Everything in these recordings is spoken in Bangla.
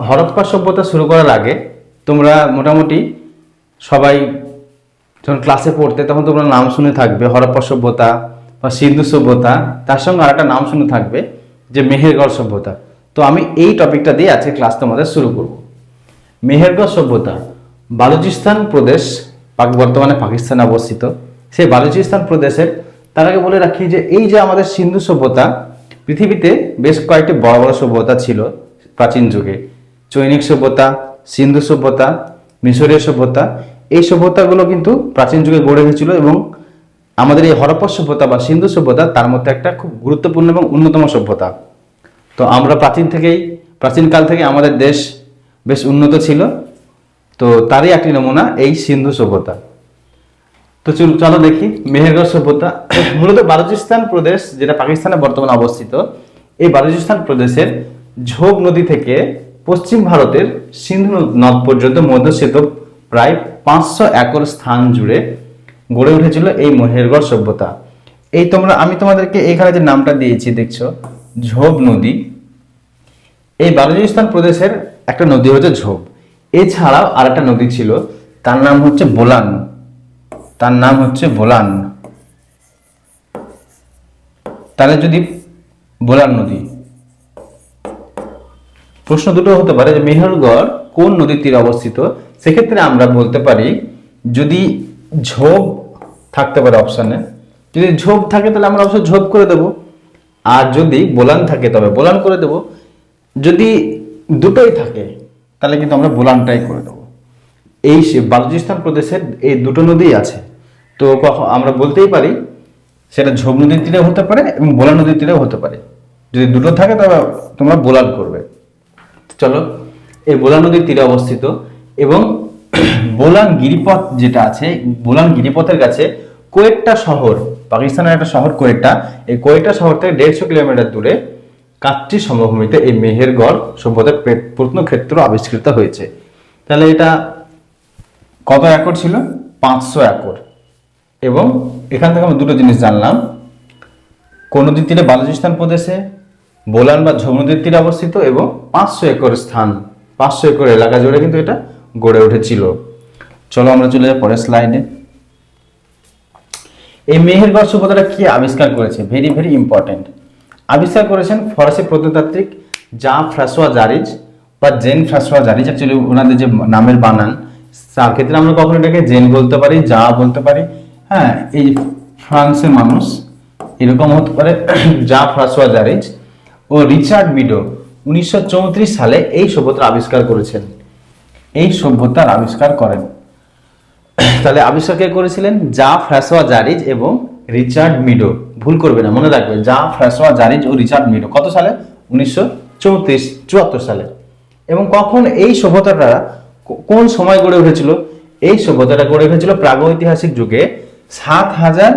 হরপ্পা সভ্যতা শুরু করার আগে তোমরা মোটামুটি সবাই যখন ক্লাসে পড়তে, তখন তোমরা নাম শুনে থাকবে, হরপ্পা সভ্যতা বা সিন্ধু সভ্যতা। তার সঙ্গে আর একটা নাম শুনে থাকবে, যে মেহেরগড় সভ্যতা। তো আমি এই টপিকটা দিয়ে আজকে ক্লাস তোমাদের শুরু করব। মেহেরগড় সভ্যতা, বালুচিস্তান প্রদেশ বর্তমানে পাকিস্তানে অবস্থিত। সেই বালুচিস্তান প্রদেশের, তার আগে বলে রাখি যে এই যে আমাদের সিন্ধু সভ্যতা, পৃথিবীতে বেশ কয়েকটি বড় বড় সভ্যতা ছিল প্রাচীন যুগে। চৈনিক সভ্যতা, সিন্ধু সভ্যতা, মিশরীয় সভ্যতা, এই সভ্যতাগুলো কিন্তু প্রাচীন যুগে গড়ে উঠেছিল এবং আমাদের এই হরপ্পা সভ্যতা বা সিন্ধু সভ্যতা তার মধ্যে একটা খুব গুরুত্বপূর্ণ এবং অন্যতম সভ্যতা। তো আমরা প্রাচীন থেকেই প্রাচীনকাল থেকে আমাদের দেশ বেশ উন্নত ছিল। তো তারই একটি নমুনা এই সিন্ধু সভ্যতা। তো চল, চলো দেখি মেহেরগড় সভ্যতা। মূলত বালুচিস্তান প্রদেশ, যেটা পাকিস্তানে বর্তমানে অবস্থিত, এই বালুচিস্তান প্রদেশের ঝোপ নদী থেকে পশ্চিম ভারতের সিন্ধু নদ পর্যন্ত মধ্যস্থিত প্রায় পাঁচশো একর স্থান জুড়ে গড়ে উঠেছিল এই মেহেরগড় সভ্যতা। এই তোমরা, আমি তোমাদেরকে এখানে যে নামটা দিয়েছি, দেখছ? ঝোব নদী। এই বালুচিস্তান প্রদেশের একটা নদী হচ্ছে ঝোব এছাড়াও আর একটা নদী ছিল, তার নাম হচ্ছে বোলান। তার নাম হচ্ছে বোলান। তাহলে যদি বোলান নদী প্রশ্ন দুটো হতে পারে যে মেহেরগড় কোন নদীর তীরে অবস্থিত? সেক্ষেত্রে আমরা বলতে পারি যদি ঝোপ থাকতে পারে অপশানে যদি ঝোপ থাকে তাহলে আমরা অবশ্যই ঝোপ করে দেব। আর যদি বোলান থাকে তবে বোলান করে দেব। যদি দুটোই থাকে তাহলে কিন্তু আমরা বোলানটাই করে দেবো। এই বালুচিস্তান প্রদেশের এই দুটো নদী আছে। তো আমরা বলতেই পারি সেটা ঝোপ নদীর তীরেও হতে পারে এবং বোলা নদীর তীরেও হতে পারে। যদি দুটো থাকে তবে তোমরা বোলান করবে। চলো, এই বোলান নদীর তীরে অবস্থিত এবং বোলান গিরিপথ যেটা আছে, বোলান গিরিপথের কাছে কোয়েট্টা শহর, পাকিস্তানের একটা শহর কোয়েট্টা, এই কোয়েট্টা শহর থেকে দেড়শো কিলোমিটার দূরে কাট্টি সমভূমিতে এই মেহেরগড় সভ্যতার প্রে- প্রত্নক্ষেত্র আবিষ্কৃত হয়েছে। তাহলে এটা কত একর ছিল? পাঁচশো একর। এবং এখান থেকে আমরা দুটো জিনিস জানলাম। কোন নদীর তীরে বালুচিস্তান প্রদেশে বোলান বা ঝোম নদীর তীরে অবস্থিত এবং পাঁচশো একর স্থান, পাঁচশো একর এলাকা জুড়ে কিন্তু এটা গড়ে উঠেছিল। চলো আমরা চলে যাই পরের স্লাইডে এই মেহেরগড় সভ্যতাটা কি আবিষ্কার করেছে? ভেরি ভেরি ইম্পর্টেন্ট আবিষ্কার করেছেন ফরাসি প্রত্নতাত্ত্বিক জা ফ্রাসোয়া জারিজ বা জেন ফ্রাসোয়া জারিজ। অ্যাকচুয়ালি ওনাদের যে নামের বানান, তার ক্ষেত্রে আমরা কখনো এটাকে জেন বলতে পারি যা বলতে পারি। হ্যাঁ এই ফ্রান্সের মানুষ এরকম হতে পারে। জা ফ্রাসোয়া জারিজ ও রিচার্ড মিডো উনিশশো চৌত্রিশ সালে এই সভ্যতার আবিষ্কার করেছেন। এই সভ্যতার আবিষ্কার করেন। তাহলে আবিষ্কার কে করেছিলেন? জা ফ্রাসোয়া জারিজ এবং রিচার্ড মিডো। ভুল করবে না, মনে রাখবে জা ফ্রাসোয়া জারিজ ও রিচার্ড মিডো। কত সালে? উনিশশো চৌত্রিশ, চুয়াত্তর সালে। এবং কখন এই সভ্যতাটা কোন সময় গড়ে উঠেছিল? এই সভ্যতাটা গড়ে উঠেছিল প্রাগৈতিহাসিক যুগে। সাত হাজার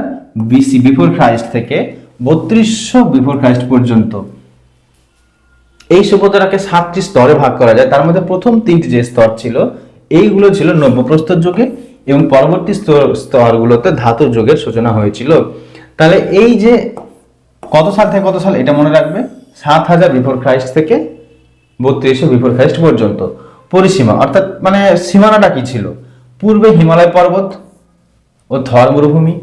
বিসি বিফোর খ্রাইস্ট থেকে বত্রিশশো বিফোর খ্রাইস্ট পর্যন্ত। এই সভ্যতাটাকে সাতটি স্তরে ভাগ করা যায়। তার মধ্যে প্রথম তিনটি যে স্তর ছিল, এইগুলো ছিল নব্যপ্রস্তর যুগে এবং পরবর্তী স্তর- স্তরগুলোতে ধাতু যুগের সূচনা হয়েছিল। তাহলে এই যে কত সাল থেকে কত সাল এটা মনে রাখবে? সাত হাজার বিফোর খ্রাইস্ট থেকে বত্রিশশো বিফোর খ্রাইস্ট পর্যন্ত। পরিসীমা, অর্থাৎ মানে সীমানাটা কি ছিল? পূর্বে হিমালয় পর্বত ও থর মরুভূমি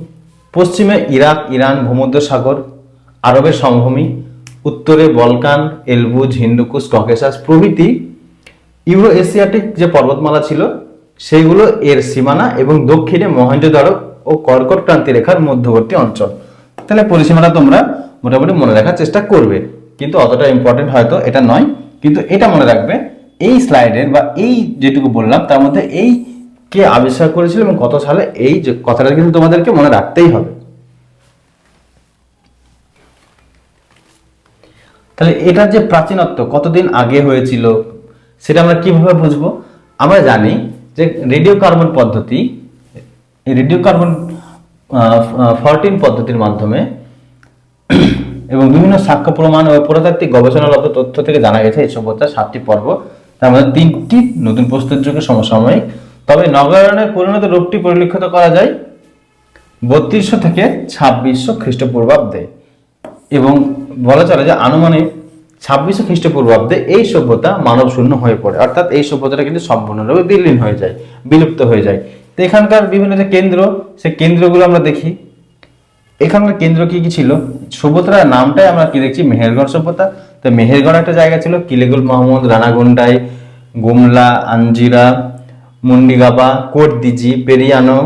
পশ্চিমে ইরাক, ইরান, ভূমধ্যসাগর, আরবের সমভূমি উত্তরে বলকান, এলবুজ, হিন্দুকুশ, ককেশাস প্রভৃতি ইউরো এশিয়াটিক যে পর্বতমালা ছিল, সেইগুলো এর সীমানা এবং দক্ষিণে মহেঞ্জোদারো ও কর্কট ক্রান্তি রেখার মধ্যবর্তী অঞ্চল। তাহলে পরিসীমাটা তোমরা মোটামুটি মনে রাখার চেষ্টা করবে। কিন্তু অতটা ইম্পর্টেন্ট হয়তো এটা নয়, কিন্তু এটা মনে রাখবে, এই স্লাইডের বা এই যেটুকু বললাম, তার মধ্যে এই কে আবিষ্কার করেছিল এবং কত সালে, এই যে কথাটা কিন্তু তোমাদেরকে মনে রাখতেই হবে। তাহলে এটার যে প্রাচীনত্ব কতদিন আগে হয়েছিল, সেটা আমরা কীভাবে বুঝব? আমরা জানি যে রেডিও কার্বন পদ্ধতি রেডিও কার্বন ফরটিন পদ্ধতির মাধ্যমে এবং বিভিন্ন সাক্ষ্য প্রমাণ ও পুরাতাত্ত্বিক গবেষণালব্ধ তথ্য থেকে জানা গেছে এই সভ্যতার সাতটি পর্ব। তার মধ্যে তিনটি নতুন প্রস্তুত যুগের সমসাময়িক। তবে নগরায়নের পরিণত রূপটি পরিলক্ষিত করা যায় বত্রিশশো থেকে ছাব্বিশশো খ্রিস্টপূর্বাব্দে। এবং বলা চলে যে আনুমানিক ছাব্বিশশো খ্রিস্টপূর্বাব্দে এই সভ্যতা মানব শূন্য হয়ে পড়ে। অর্থাৎ এই সভ্যতাটা কিন্তু সম্পূর্ণরূপে বিলীন হয়ে যায়, বিলুপ্ত হয়ে যায়। তো এখানকার বিভিন্ন যে কেন্দ্র, সেই কেন্দ্রগুলো আমরা দেখি। এখানকার কেন্দ্র কি কি ছিল? সভ্যতার নামটাই আমরা কি দেখছি? মেহেরগড় সভ্যতা। তো মেহেরগড় একটা জায়গা ছিল, কিলেগুল মোহাম্মদ রানাগুন্ডাই, গুমলা আঞ্জিরা মুন্ডিগাবা, কোটদিজি, পেরিয়ানো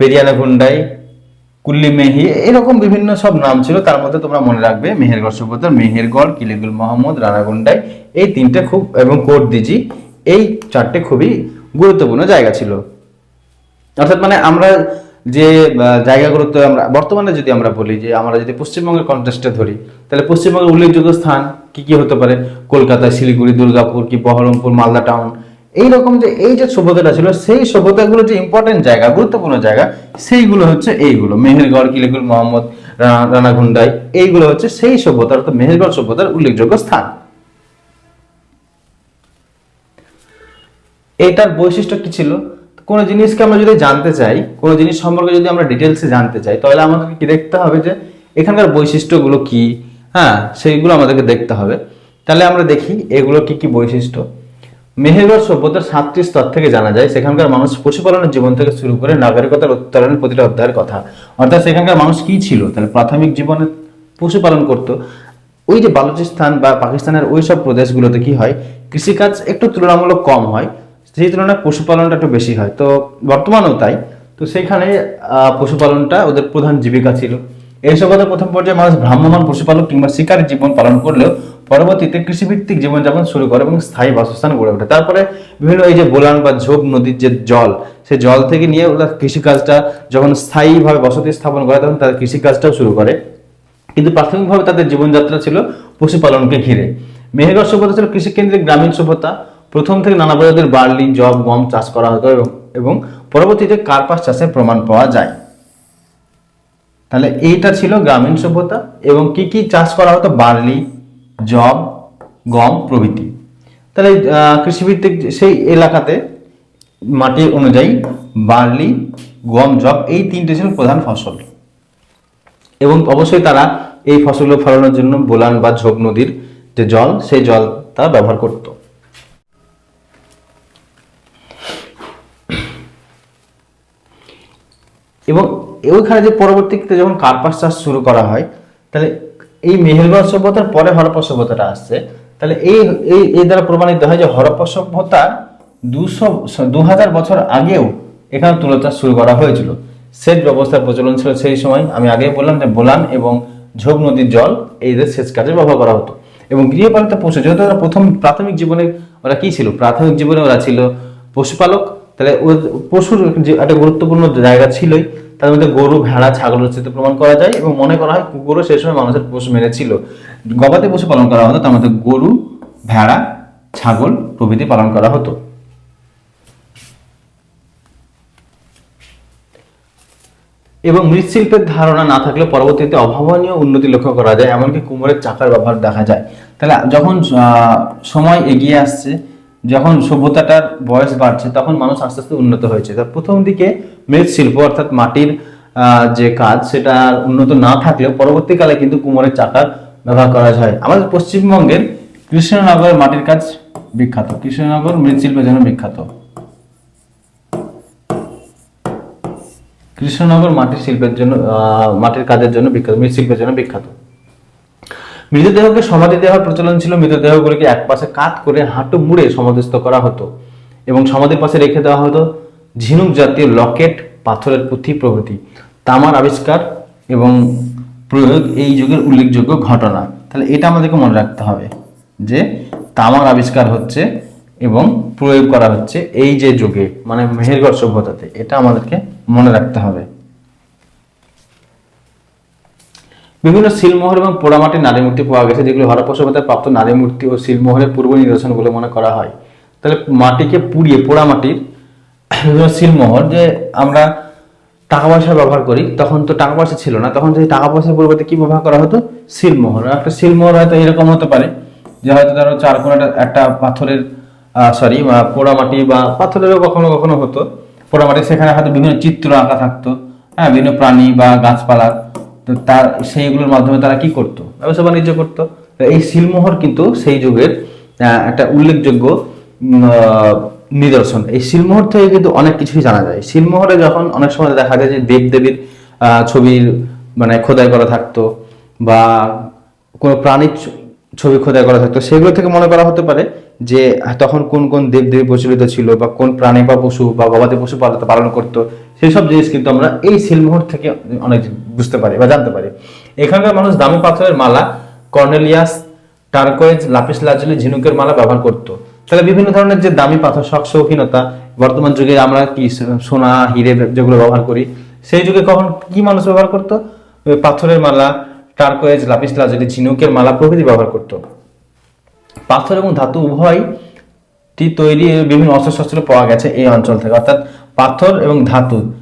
পেরিয়ানো গুন্ডাই কুল্লিমেহি এরকম বিভিন্ন সব নাম ছিল। তার মধ্যে তোমরা মনে রাখবে, মেহেরগড় সভ্যতার মেহেরগড় কিলেগুল মোহাম্মদ রানাগুন্ডাই, এই তিনটে খুব, এবং কোটদিজি, এই চারটে খুবই গুরুত্বপূর্ণ জায়গা ছিল। অর্থাৎ মানে আমরা যে জায়গাগুলোতে আমরা, বর্তমানে যদি আমরা বলি যে, আমরা যদি পশ্চিমবঙ্গের কন্টেস্টে ধরি, তাহলে পশ্চিমবঙ্গের উল্লেখযোগ্য স্থান কি কি হতে পারে? কলকাতা, শিলিগুড়ি, দুর্গাপুর, কি বহরমপুর, মালদা টাউন এইরকম যে এই যে সভ্যতাটা ছিল, সেই সভ্যতাগুলো যে ইম্পর্টেন্ট জায়গা, গুরুত্বপূর্ণ জায়গা, সেইগুলো হচ্ছে এইগুলো। মেহেরগড় কিলিগুল মোহাম্মদ রানা- রানাগুন্ডাই এইগুলো হচ্ছে সেই সভ্যতা, অর্থাৎ মেহেরগড় সভ্যতার উল্লেখযোগ্য স্থান। এটার বৈশিষ্ট্য কি ছিল? কোনো জিনিসকে আমরা যদি জানতে চাই, কোনো জিনিস সম্পর্কে যদি আমরা ডিটেলসে জানতে চাই, তাহলে আমাদেরকে কি দেখতে হবে যে এখানকার বৈশিষ্ট্যগুলো কি? হ্যাঁ সেইগুলো আমাদেরকে দেখতে হবে। তাহলে আমরা দেখি এগুলো কি কি বৈশিষ্ট্য। মেহেরগড় সভ্যতার সাতটি স্তর থেকে জানা যায়, সেখানকার মানুষ পশুপালনের জীবন থেকে শুরু করে নাগরিকতার উত্তরণের প্রতিটা অধ্যায়ের কথা। অর্থাৎ সেখানকার মানুষ কি ছিল? তাহলে প্রাথমিক জীবনে পশুপালন করতো। ওই যে বালুচিস্তান বা পাকিস্তানের ওই সব প্রদেশগুলোতে কি হয়? কৃষিকাজ একটু তুলনামূলক কম হয়, সেই তুলনায় পশুপালনটা একটু বেশি হয়। তো বর্তমানেও তাই। তো সেখানে পশুপালনটা ওদের প্রধান জীবিকা ছিল। এই সভ্যতা প্রথম পর্যায়ে মানুষ ভ্রাম্যমান পশুপালক কিংবা শিকারী জীবন পালন করলেও পরবর্তীতে কৃষিভিত্তিক জীবনযাপন শুরু করে এবং স্থায়ী বাসস্থান গড়ে ওঠে। তারপরে বিভিন্ন এই যে বোলান বা ঝোপ নদীর যে জল সেই জল থেকে নিয়ে ওরা কৃষিকাজটা যখন স্থায়ীভাবে বসতি স্থাপন করে, তখন তারা কৃষিকাজটাও শুরু করে। কিন্তু প্রাথমিকভাবে তাদের জীবনযাত্রা ছিল পশুপালনকে ঘিরে। মেহেরগড় সভ্যতা ছিল কৃষিকেন্দ্রিক গ্রামীণ সভ্যতা। প্রথম থেকে নানা প্রজাতির বার্লি, জব, গম চাষ করা হতো এবং পরবর্তীতে কার্পাস চাষের প্রমাণ পাওয়া যায়। তাহলে এইটা ছিল গ্রামীণ সভ্যতা এবং কি কি চাষ করা হতো? বার্লি জব, গম, প্রভৃতি। তাহলে কৃষিভিত্তিক সেই এলাকাতে মাটি অনুযায়ী বার্লি, গম, জব এই তিনটে ছিল প্রধান ফসল। এবং অবশ্যই তারা এই ফসলগুলো ফলানোর জন্য বোলান বা ঝোপ নদীর যে জল, সেই জল তারা ব্যবহার করত। এবং ওইখানে যে পরবর্তীতে যখন কার্পাস চাষ শুরু করা হয়, তাহলে এই মেহেরগড় সভ্যতার পরে হরপ্পা সভ্যতাটা আসছে, তাহলে এই এই দ্বারা প্রমাণিত হয় যে হরপ্পা সভ্যতার দুশো দু হাজার বছর আগেও এখানে তুলো চাষ শুরু করা হয়েছিল। সেচ ব্যবস্থার প্রচলন ছিল সেই সময়। আমি আগেই বললাম যে বোলান এবং ঝোপ নদীর জল এইদের সেচ কাজে ব্যবহার করা হতো। এবং গৃহপালিত পশু, যেহেতু ওরা প্রথম প্রাথমিক জীবনে ওরা কি ছিল? প্রাথমিক জীবনে ওরা ছিল পশুপালক। তাহলে পশুর যে একটা গুরুত্বপূর্ণ জায়গা ছিলই তার মধ্যে গরু, ভেড়া, ছাগল চিত্র প্রমাণ করা যায় এবং মনে করা হয় কুকুরও সেই সময় মানুষের পশু মেরেছিল গবাদি পশু পালন করা হতো, তার মধ্যে গরু, ভেড়া, ছাগল প্রভৃতি পালন করা হতো। এবং মৃৎশিল্পের ধারণা না থাকলে পরবর্তীতে অভাবনীয় উন্নতি লক্ষ্য করা যায়, এমনকি কুমোরের চাকার ব্যবহার দেখা যায়। তাহলে যখন সময় এগিয়ে আসছে যখন সভ্যতাটার বয়স বাড়ছে, তখন মানুষ আস্তে আস্তে উন্নত হয়েছে। তার প্রথম দিকে মৃৎশিল্প, অর্থাৎ মাটির যে কাজ, সেটা উন্নত না থাকলেও পরবর্তীকালে কিন্তু কুমোরের চাকার ব্যবহার করা হয় আমাদের পশ্চিমবঙ্গের কৃষ্ণনগরের মাটির কাজ বিখ্যাত। কৃষ্ণনগর মৃৎশিল্পের জন্য বিখ্যাত। কৃষ্ণনগর মাটির শিল্পের জন্য মাটির কাজের জন্য বিখ্যাত, মৃৎশিল্পের জন্য বিখ্যাত। মৃতদেহকে সমাধি দেওয়ার প্রচলন ছিল, মৃতদেহগুলিকে এক পাশে কাত করে হাঁটু মুড়ে সমাধিস্থ করা হতো এবং সমাধির পাশে রেখে দেওয়া হতো ঝিনুক জাতীয় লকেট, পাথরের পুঁথি প্রভৃতি, তামার আবিষ্কার এবং প্রয়োগ এই যুগের উল্লেখযোগ্য ঘটনা। তাহলে এটা আমাদেরকে মনে রাখতে হবে যে তামার আবিষ্কার হচ্ছে এবং প্রয়োগ করা হচ্ছে এই যে যুগে মানে মেহেরগড় সভ্যতাতে। এটা আমাদেরকে মনে রাখতে হবে। বিভিন্ন শিলমোহর এবং পোড়ামাটির নারী মূর্তি পাওয়া গেছে, যেগুলো সভ্যতায় প্রাপ্ত নারী মূর্তি ও শিলমোহরের পূর্ব নিদর্শন বলে মনে করা হয়। তাহলে মাটিকে পুড়িয়ে, পোড়ামাটির বিভিন্ন শিলমোহর যে আমরা টাকা পয়সা ব্যবহার করি, তখন তো টাকা পয়সা ছিল না, তখন সেই টাকা পয়সার পরিবর্তে কি ব্যবহার করা হতো? শিলমোহর। একটা শিলমোহর হয়তো এরকম হতে পারে, যে হয়তো ধরো চার কোন একটা পাথরের সরি বা পোড়ামাটি বা পাথরেরও কখনো কখনো হতো। পোড়ামাটি সেখানে হয়তো বিভিন্ন চিত্র আঁকা থাকতো হ্যাঁ বিভিন্ন প্রাণী বা গাছপালা। তো তার, সেইগুলোর মাধ্যমে তারা কি করতো? ব্যবসা বাণিজ্য করতো। এই সিলমোহর কিন্তু সেই যুগের একটা উল্লেখযোগ্য নিদর্শন। এই সিলমোহর থেকে কিন্তু অনেক কিছুই জানা যায়। সিলমোহরে যখন অনেক সময় দেখা যায় যে দেব দেবীর ছবির মানে খোদাই করা থাকতো বা কোনো প্রাণীর ছবি খোদাই করা থাকতো, সেগুলো থেকে মনে করা হতে পারে যে তখন কোন কোন দেব দেবী প্রচলিত ছিল বা কোন প্রাণী বা পশু বা গবাদি পশু পালন করতো। সেই সব জিনিস কিন্তু আমরা এই সিলমোহর থেকে অনেক বুঝতে পারি বা জানতে পারি। এখানকার মানুষ দামি পাথরের মালা, কর্নেলিয়াস, টার্কোয়েজ, লাপিস লাজলি, ঝিনুকের মালা ব্যবহার করতো। তাহলে বিভিন্ন ধরনের যে দামি পাথর, শখ, শৌখিনতা, বর্তমান যুগে আমরা কি সোনা, হিরে যেগুলো ব্যবহার করি, সেই যুগে কখন কি মানুষ ব্যবহার করতো? পাথরের মালা, টার্কোয়েজ, লাপিস লাজলি, ঝিনুকের মালা প্রভৃতি ব্যবহার করতো। পাথর এবং ধাতু উভয়টি তৈরি বিভিন্ন অস্ত্রশস্ত্র পাওয়া গেছে এই অঞ্চল থেকে। অর্থাৎ পাথর এবং ধাতু,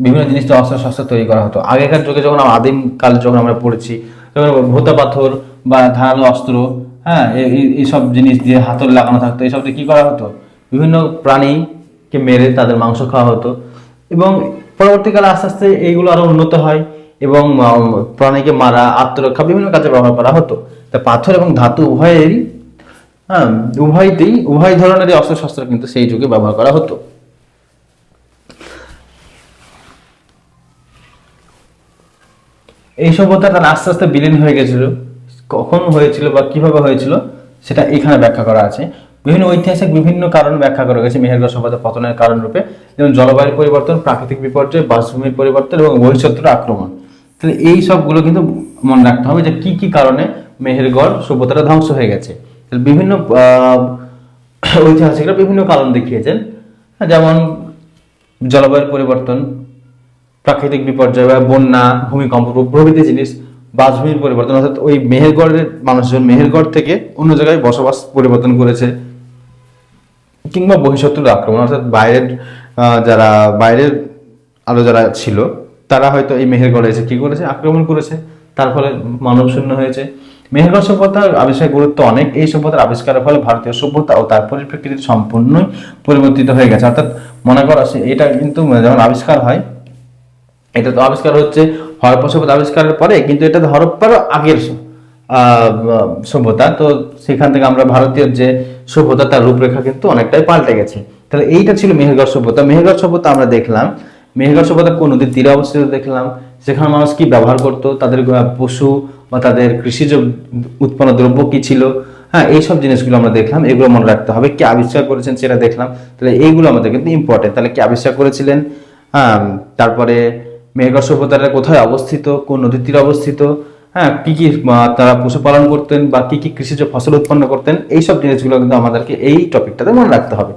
বিভিন্ন জিনিস দিয়ে অস্ত্রশস্ত্র তৈরি করা হতো। আগেকার যুগে যখন আমরা আদিম কাল যখন আমরা পড়েছি তখন ভোতা পাথর বা ধারালো অস্ত্র হ্যাঁ এই- এই- এইসব জিনিস দিয়ে হাতল লাগানো থাকতো এইসব দিয়ে কি করা হতো? বিভিন্ন প্রাণীকে মেরে তাদের মাংস খাওয়া হতো। এবং পরবর্তীকালে আস্তে আস্তে এইগুলো আরও উন্নত হয় এবং প্রাণীকে মারা, আত্মরক্ষা বিভিন্ন কাজে ব্যবহার করা হতো। তা পাথর এবং ধাতু উভয়েরই হ্যাঁ উভয়তেই, উভয় ধরনেরই অস্ত্রশস্ত্র কিন্তু সেই যুগে ব্যবহার করা হতো। এই সভ্যতা তার আস্তে আস্তে বিলীন হয়ে গেছিল। কখন হয়েছিল বা কীভাবে হয়েছিল, সেটা এখানে ব্যাখ্যা করা আছে। বিভিন্ন ঐতিহাসিক বিভিন্ন কারণ ব্যাখ্যা করা গেছে মেহেরগড় সভ্যতা পতনের কারণ রূপে। যেমন জলবায়ুর পরিবর্তন, প্রাকৃতিক বিপর্যয়, বাসভূমির পরিবর্তন এবং বহিঃশত্রুর আক্রমণ। তাহলে এই সবগুলো কিন্তু মনে রাখতে হবে যে কি কি কারণে মেহেরগড় সভ্যতাটা ধ্বংস হয়ে গেছে। তাহলে বিভিন্ন ঐতিহাসিকরা বিভিন্ন কারণ দেখিয়েছেন। যেমন জলবায়ুর পরিবর্তন প্রাকৃতিক বিপর্যয় বা বন্যা, ভূমিকম্প প্রভৃতি জিনিস, বাসভূমির পরিবর্তন, অর্থাৎ ওই মেহেরগড়ের মানুষজন মেহেরগড় থেকে অন্য জায়গায় বসবাস পরিবর্তন করেছে। কিংবা বহিঃশত্রুর আক্রমণ, অর্থাৎ বাইরের যারা, বাইরের আরও যারা ছিল, তারা হয়তো এই মেহেরগড়ে এসে কি করেছে? আক্রমণ করেছে। তার ফলে মানব শূন্য হয়েছে। মেহেরগড় সভ্যতার আবিষ্কারের গুরুত্ব অনেক। এই সভ্যতার আবিষ্কারের ফলে ভারতীয় সভ্যতা ও তার পরিপ্রেক্ষিতে সম্পূর্ণই পরিবর্তিত হয়ে গেছে। অর্থাৎ মনে করা এটা কিন্তু যখন আবিষ্কার হয় এটা তো আবিষ্কার হচ্ছে হরপ্পা সভ্যতা আবিষ্কারের পরে, কিন্তু এটা হরপ্পারও আগের সভ্যতা। তো সেখান থেকে আমরা ভারতীয় যে সভ্যতা, তার রূপরেখা কিন্তু অনেকটাই পাল্টে গেছে। তাহলে এইটা ছিল মেহেরগড় সভ্যতা। মেহেরগড় সভ্যতা আমরা দেখলাম। মেহেরগড় সভ্যতা কোন নদীর তীরে অবস্থিত দেখলাম। সেখানে মানুষ কি ব্যবহার করতো? তাদের পশু বা তাদের কৃষিজ উৎপন্ন দ্রব্য কি ছিল? হ্যাঁ এইসব জিনিসগুলো আমরা দেখলাম। এগুলো মনে রাখতে হবে। কি আবিষ্কার করেছেন সেটা দেখলাম। তাহলে এইগুলো আমাদের কিন্তু ইম্পর্টেন্ট তাহলে কি আবিষ্কার করেছিলেন? হ্যাঁ তারপরে মেহেরগড় সভ্যতাটা কোথায় অবস্থিত? কোন নদীর তীরে অবস্থিত? হ্যাঁ কী কী তারা পশুপালন করতেন বা কী কী কৃষিজ ফসল উৎপন্ন করতেন? এইসব জিনিসগুলো কিন্তু আমাদেরকে এই টপিকটাতে মনে রাখতে হবে।